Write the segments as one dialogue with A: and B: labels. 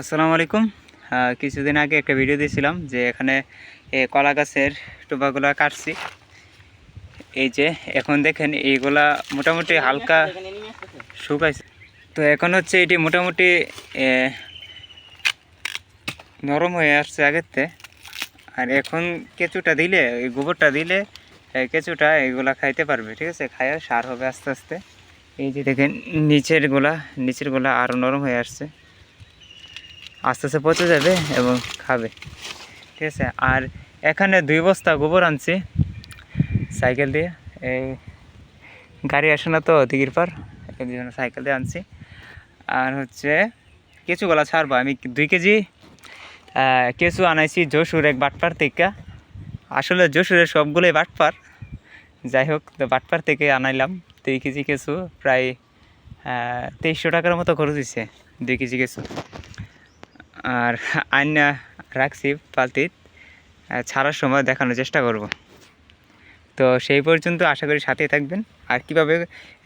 A: আসসালামু আলাইকুম। কিছুদিন আগে একটা ভিডিও দিয়েছিলাম যে এখানে কলা গাছের টোপাগুলো কাটছি। এই যে, এখন দেখেন এইগুলা মোটামুটি হালকা শুকাইছে। তো এখন হচ্ছে এটি মোটামুটি নরম হয়ে আসছে আগেরতে আর এখন কেঁচুটা দিলে, এই গোবরটা দিলে কেঁচুটা এগুলা খাইতে পারবে, ঠিক আছে? খায় সার হবে আস্তে আস্তে। এই যে দেখেন নিচের গোলা নিচের গোলা আরও নরম হয়ে আসছে। আস্তে আস্তে পচে যাবে এবং খাবে। ঠিক আছে? আর এখানে দুই বস্তা গোবর আনছি। সাইকেল দিয়ে। এই গাড়ি আসে না তো দিঘির পার সাইকেল দিয়ে আনছি। আর হচ্ছে কেঁচু গলা ছাড়বো। আমি দুই কেজি কেঁচু আনাইছি যশোর এক বাটপার থেকে। আসলে যশোরের সবগুলোই বাটপার। যাই হোক, তো বাটপার থেকে আনাইলাম। দুই কেজি কেঁচু প্রায় তেইশশো টাকার মতো খরচ হয়েছে দুই কেজি কেঁচু। আর আইনা রাখছি পালতিত ছাড়ার সময় দেখানোর চেষ্টা করব। তো সেই পর্যন্ত আশা করি সাথেই থাকবেন। আর কীভাবে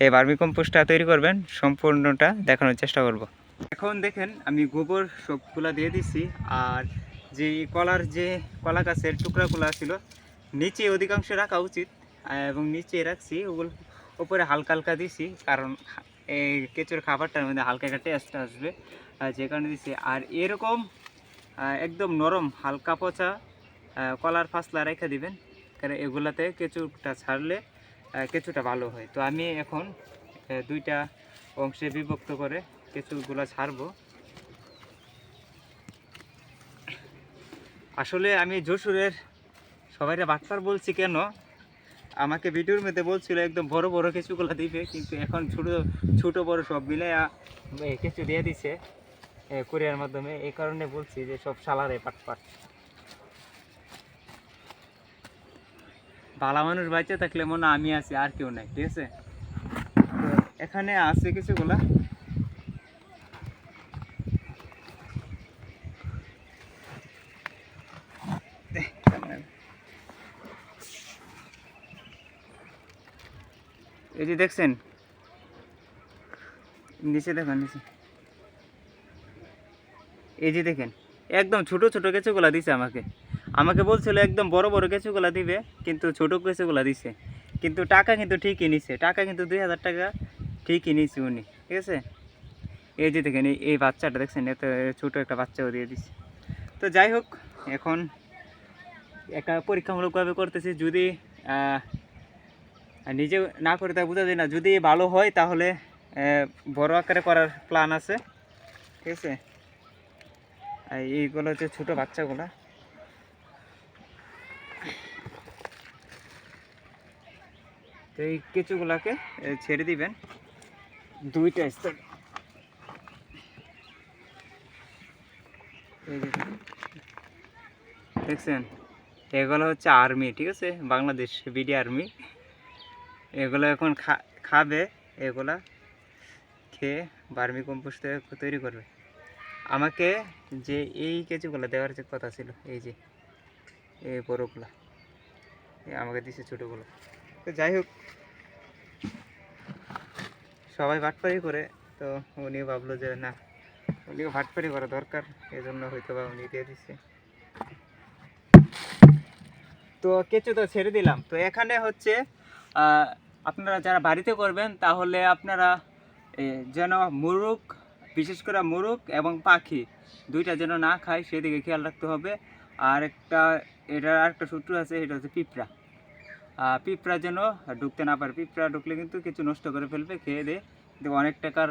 A: এই বার্মি কম্পোস্টটা তৈরি করবেন, সম্পূর্ণটা দেখানোর চেষ্টা করব। এখন দেখেন, আমি গোবর সবগুলা দিয়ে দিছি, আর যে কলার যে কলা গাছের টুকরাগুলো ছিল, নিচে অধিকাংশ রাখা উচিত, এবং নিচে রাখছি, ওগুলো উপরে হালকা হালকা দিছি, কারণ এই কেঁচুর খাবারটার মধ্যে হালকা একটা টেস্ট আসবে। যে কারণে দিছি। আর এরকম একদম নরম, হালকা পচা কলার ফাসলা রেখে দিবেন। কারণ এগুলাতে কেঁচুটা ছাড়লে কেঁচুটা ভালো হয়। তো আমি এখন দুইটা অংশে বিভক্ত করে কেঁচুগুলো ছাড়বো। আসলে আমি যশোরের সবাইরা বাটপার বলছি কেন? আমাকে ভিডিওর মধ্যে বলছিল, একদম বড় বড় কিছুগুলো দিবে। কিন্তু এখন ছোট ছোট, বড় সব মিলে কিছু দিয়ে দিছে কোরিয়ার মাধ্যমে। এই কারণে বলছি যে সব সালারে পাট পাট ভালো মানুষ বাইচে থাকলে মনে আমি আছি, আর কেউ নাই, ঠিক আছে? এখানে আছে কিছুগুলা। এই যে দেখছেন? নিচে দেখেন, নিচে। এই যে দেখেন, একদম ছোট ছোট কেঁচুগুলা দিছে আমাকে। আমাকে বলছিল একদম বড় বড় কেঁচুগুলা দিবে, কিন্তু ছোট কেঁচুগুলা দিছে। কিন্তু টাকা কিন্তু ঠিকই নিছে, টাকা কিন্তু দুই হাজার টাকা ঠিকই নিছে উনি, ঠিক আছে? এই যে দেখেন, এই- বাচ্চাটা দেখছেন, এত ছোট একটা বাচ্চাও দিয়ে দিছে। তো যাই হোক, এখন একটা পরীক্ষামূলকভাবে করতেছি, যদি নিজে না করে তা বোঝা যায় না। যদি ভালো হয় তাহলে বড় আকারে করার প্ল্যান আছে। ঠিক আছে? আর এইগুলো হচ্ছে ছোটো বাচ্চাগুলো। তো এই কেঁচুগুলাকে ছেড়ে দিবেন। দুইটা স্তর দেখছেন? এগুলো হচ্ছে আর্মি, ঠিক আছে? Bangladesh BD army. এগুলো এখন খাবে, এগুলা খেয়ে বার্মি কম্পোস্ট তৈরি করবে। আমাকে যে এই কেঁচুগুলো দেওয়ার যে কথা ছিল, এই যে, এই বড়গুলা আমাকে দিছে ছোটোগুলো। তো যাই হোক, সবাই ভাটপারি করে, তো উনিও ভাবলো যে না, উনিও ভাটপারি করা দরকার এই জন্য হয়তো বা উনি দিয়ে দিচ্ছে তো কেঁচু তো ছেড়ে দিলাম। তো এখানে হচ্ছে আপনারা যারা বাড়িতে করবেন, তাহলে আপনারা যেন মুরুগ বিশেষ করে মুরুগ এবং পাখি দুইটা যেন না খায়, সেদিকে খেয়াল রাখতে হবে। আর একটা, এটার আরেকটা সূত্র আছে এটা হচ্ছে পিঁপড়া। পিঁপড়া যেন ঢুকতে না পারে, পিঁপড়া ঢুকলে কিন্তু কিছু নষ্ট করে ফেলবে, খেয়ে দিয়ে অনেক টাকার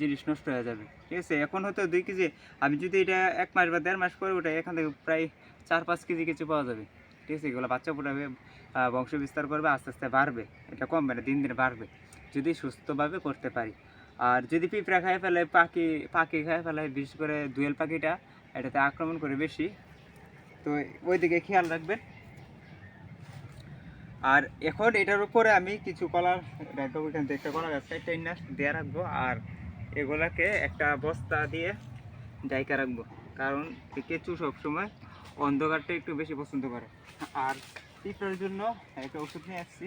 A: জিনিস নষ্ট হয়ে যাবে। ঠিক আছে? এখন হয়তো দুই কেজি, আমি যদি এটা এক মাস বা দেড় মাস পরে ওটা এখান থেকে প্রায় চার পাঁচ কেজি কিছু পাওয়া যাবে। ঠিক আছে এগুলো বাচ্চা ফুটাবে বংশ বিস্তার করবে, আস্তে আস্তে বাড়বে। এটা কমবে না দিন দিন বাড়বে, যদি সুস্থভাবে করতে পারি। আর যদি পিঁপড়া খায় ফেলে, পাখি পাখি খায় ফেলে, বিশেষ করে দুয়েল পাখিটা, এটাতে আক্রমণ করে বেশি। তো ওই দিকে খেয়াল রাখবেন। আর এখন এটার উপরে আমি কিছু কলার দেখো ওইখান থেকে একটা কলা গাছ একটা ইন্নাস দিয়ে রাখব। আর এগুলাকে একটা বস্তা দিয়ে ডাইকা রাখব। কারণ কেঁচু সবসময় অন্ধকারটা একটু বেশি পছন্দ করে। আর পিঁপড়ার জন্য একটা ওষুধ নিয়ে আসছি।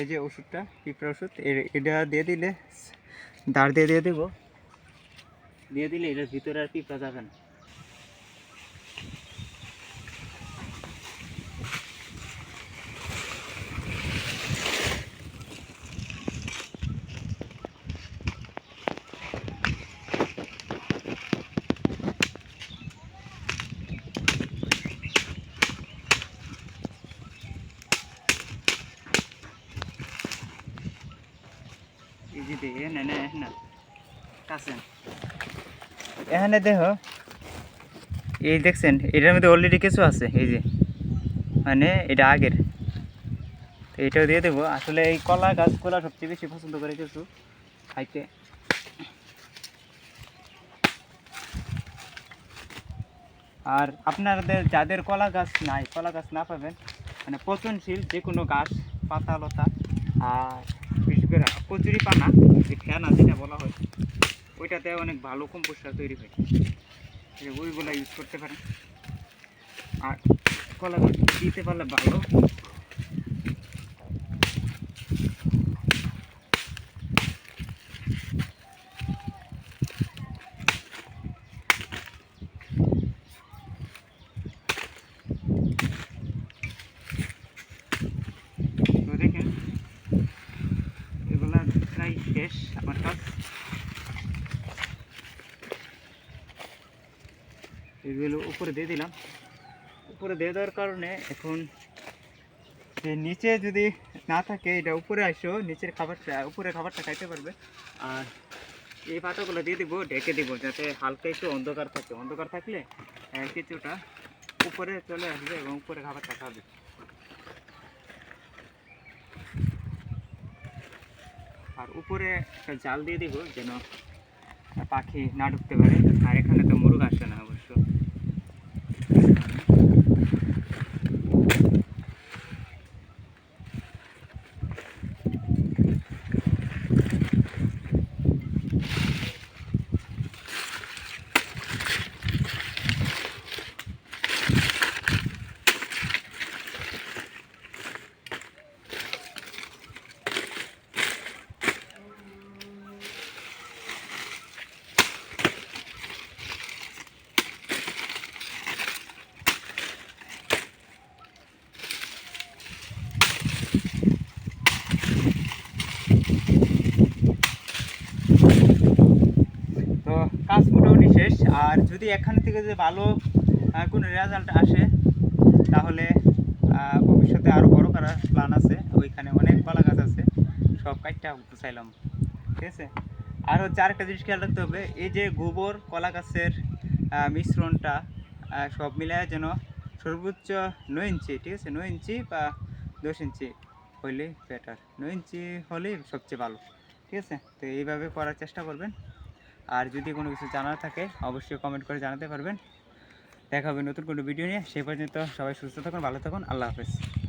A: এই যে ওষুধটা পিঁপড়া ওষুধ এটা দিয়ে দিলে, দাঁড় দিয়ে দিয়ে দেবো। দিয়ে দিলে এটার ভিতরে আর পিঁপড়া যাবে না এই যে দেখে না না না কাছে এখানে দেখো, এই দেখছেন, এটার মধ্যে অলরেডি কিছু আছে, এই যে মানে এটা আগের। তো এটাও দিয়ে দেবো। আসলে এই কলা গাছগুলো সবচেয়ে বেশি পছন্দ করে কিছু খাইতে। আর আপনাদের, যাদের কলা গাছ নাই, কলা গাছ না পাবেন মানে পচনশীল যে কোনো গাছ, পাতা, লতা, আর বিশেষ করে কচুরি পানা, যে ফেনা যেটা বলা হয়। ওইটাতে অনেক ভালো কম্পোস্টার তৈরি হয়। ওইগুলো ইউজ করতে পারেন। আর কলা দিতে পারলে ভালো তো দেখেন এগুলা প্রায় শেষ আমার কাজ এগুলো উপরে দিয়ে দিলাম। উপরে দিয়ে দেওয়ার কারণে এখন নিচে যদি না থাকে, এটা উপরে আসো, নিচের খাবারটা উপরে খাবারটা খাইতে পারবে। আর এই পাতাগুলো দিয়ে দিব, ঢেকে দিব, যাতে হালকা একটু অন্ধকার থাকে। অন্ধকার থাকলে কিছুটা উপরে চলে আসবে এবং উপরে খাবারটা খাবে। আর উপরে একটা জাল দিয়ে দিব, যেন পাখি না ঢুকতে পারে। আর এখানে তো মুরগ আসে না অবশ্য তো কাজ মোটামুটি শেষ আর যদি এখান থেকে যে ভালো কোনো রেজাল্ট আসে, তাহলে ভবিষ্যতে আরও বড় করার প্ল্যান আছে। ওইখানে অনেক কলা গাছ আছে, সব কাজটা চাইলাম। ঠিক আছে? আর হচ্ছে আরেকটা জিনিস খেয়াল রাখতে হবে, এই যে গোবর, কলা গাছের মিশ্রণটা সব মিলায় যেন সর্বোচ্চ নয় ইঞ্চি, ঠিক আছে? নয় ইঞ্চি বা দশ ইঞ্চি হইলেই বেটার নয় ইঞ্চি হলেই সবচেয়ে ভালো। ঠিক আছে? তো এইভাবে করার চেষ্টা করবেন। আর যদি কোনো কিছু জানার থাকে, অবশ্যই কমেন্ট করে জানাতে পারবেন। দেখা হবে নতুন কোনো ভিডিও নিয়ে। সে পর্যন্ত সবাই সুস্থ থাকুন, ভালো থাকুন। আল্লাহ হাফেজ।